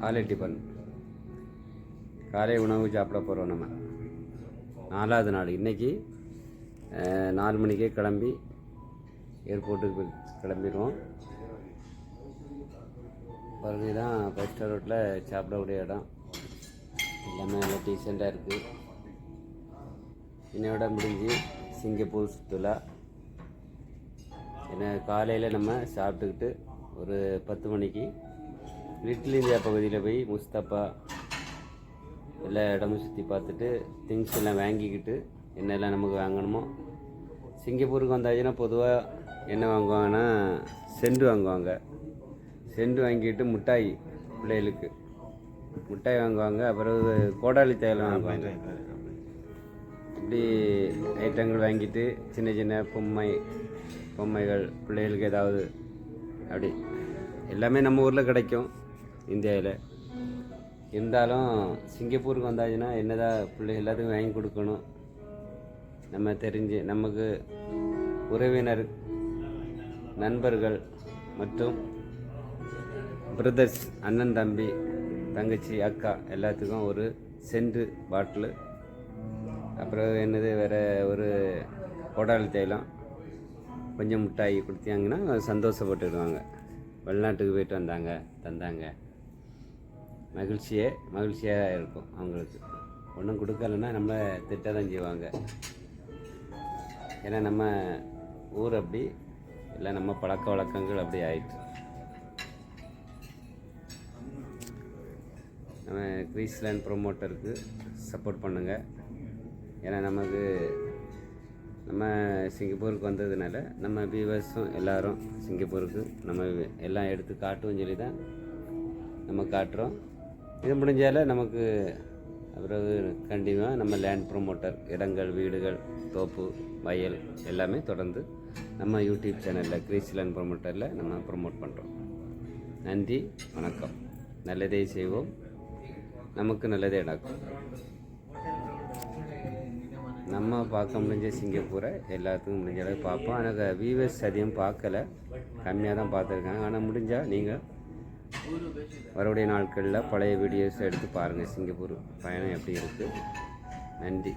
காலை டிஃபன் காலை உணவு சாப்பிட போகிறோம் நம்ம. நாலாவது நாள். இன்றைக்கி நாலு மணிக்கே கிளம்பி ஏர்போர்ட்டுக்கு போய் கிளம்பிடுவோம். பிறகு தான் ஃபஸ்ட் ஸ்டார் ரோட்டில் சாப்பிடக்கூடிய இடம். எல்லாமே நல்லா டீசெண்டாக இருக்குது இன்னையோட முடிஞ்சு சிங்கப்பூர் சுற்றுலா. ஏன்னா காலையில் நம்ம சாப்பிட்டுக்கிட்டு ஒரு பத்து மணிக்கு லிட்டில் இந்தியா பகுதியில் போய் முஸ்தபா எல்லா இடமும் சுற்றி பார்த்துட்டு திங்ஸ் எல்லாம் வாங்கிக்கிட்டு என்னெல்லாம் நமக்கு வாங்கணுமோ சிங்கப்பூருக்கு வந்தாச்சுன்னா பொதுவாக என்ன வாங்குவாங்கன்னா செண்டு வாங்குவாங்க. செண்டு வாங்கிட்டு மிட்டாய் பிள்ளைகளுக்கு. மிட்டாய் வாங்குவாங்க அப்புறம் கோடாலி தைலம் வாங்குவாங்க. இப்படி ஐட்டங்கள் வாங்கிட்டு சின்ன சின்ன பொம்மை பொம்மைகள் பிள்ளைகளுக்கு ஏதாவது அப்படி. எல்லாமே நம்ம ஊரில் கிடைக்கும். இந்தியாவில். இருந்தாலும் சிங்கப்பூருக்கு வந்தாச்சுன்னா என்னதான் பிள்ளை எல்லாத்துக்கும் வாங்கி கொடுக்கணும். நம்ம தெரிஞ்சு நமக்கு உறவினர் நண்பர்கள் மற்றும் பிரதர்ஸ் அண்ணன் தம்பி தங்கச்சி அக்கா எல்லாத்துக்கும் ஒரு சென்ட் பாட்டிலு. அப்புறம் என்னது வேறு ஒரு கொடால் தைலம். கொஞ்சம் மிட்டாய் கொடுத்தாங்கன்னா சந்தோஷப்பட்டுடுவாங்க வெளிநாட்டுக்கு போயிட்டு வந்தாங்க தந்தாங்க. மகிழ்ச்சியே மகிழ்ச்சியாக இருக்கும் அவங்களுக்கு. ஒன்றும் கொடுக்கலன்னா நம்மளை திட்ட தான் செய்வாங்க. ஏன்னா நம்ம ஊர் அப்படி இல்லை நம்ம பழக்க வழக்கங்கள் அப்படி ஆயிட்டு. நம்ம கிரீஸ்லேண்ட் ப்ரொமோட்டருக்கு சப்போர்ட் பண்ணுங்கள் ஏன்னா நமக்கு நம்ம சிங்கப்பூருக்கு வந்ததுனால நம்ம வியூவர்ஸும் எல்லாரும் சிங்கப்பூருக்கு நம்ம எல்லாம் எடுத்து காட்டுவோம் சொல்லி தான் நம்ம காட்டுறோம். இது முடிஞ்சால நமக்கு பிறகு கண்டிப்பாக நம்ம லேண்ட் ப்ரொமோட்டர் இடங்கள் வீடுகள் தோப்பு வயல் எல்லாமே தொடர்ந்து நம்ம யூடியூப் சேனலில் கிரீஸ் லேண்ட் ப்ரொமோட்டரில் நம்ம ப்ரொமோட் பண்ணுறோம் நன்றி வணக்கம். நல்லதே செய்வோம். நமக்கு நல்லதே நடக்கும். நம்ம பார்க்க முடிஞ்ச சிங்கப்பூரை எல்லாத்துக்கும் முடிஞ்ச அளவுக்கு பார்ப்போம். ஆனால் வியூவர்ஸ் அதிகம் பார்க்கல. கம்மியாக தான் பார்த்துருக்காங்க. ஆனால் முடிஞ்சால் நீங்கள் வரக்கூடிய நாட்களில் பழைய வீடியோஸ் எடுத்து பாருங்கள் சிங்கப்பூர் பயணம் எப்படி இருக்குது நன்றி.